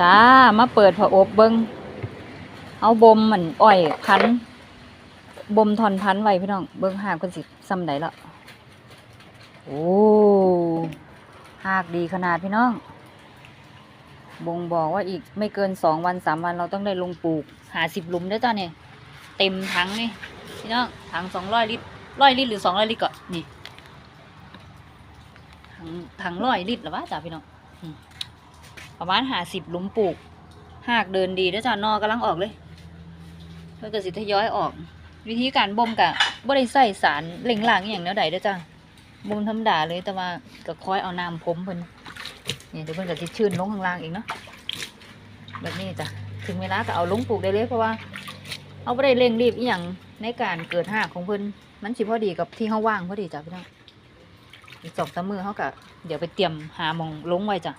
จ้ามาเปิดผอบเบิงเอาบ่มมันอ้อยพันบ่มทอนพันไว้พี่น้อง เบิ่งหากเพิ่นสิซ้ำใดละโอ้หากดีขนาดพี่น้อง บ่งบอกว่าอีกไม่เกินสองวันสามวันเราต้องได้ลงปลูก หาสิบหลุมเด้อจ้าเนี่ยเต็มถังนี่พี่น้องถังสองร้อยลิตรร้อยลิตรหรือสองร้อยลิตรก่อนนี่ถังถังร้อยลิตรหรอวะจ้าพี่น้อง ประมาณหาสิบลุมปลูก หากเดินดีเด้อจ้านอกำลังออกเลยเพื่อเกิดสิทยอยออก วิธีการบ่มกะบ่ได้ใส่สารเล่งหล่างอย่างแนวใดด้อจ้าบ่มธรรมดาเลยแต่ว่าก็คอยเอาน้ำพรมเพิ่นนี่เดี๋ยวเพิ่นก็สิชื้นลงข้างล่างเองเนาะแบบนี้จ้ะถึงเวลาก็เอาลงปลูกได้เลยเพราะว่า เอาบ่ได้เร่งรีบอีหยังในการเกิดหากของเพิ่นมันสิพอดีกับที่เฮาว่างพอดีจ้ะพี่น้องอีกสองสามมือเฮาก็เดี๋ยวไปเตรียมหาหมองลงไว้จ้ะ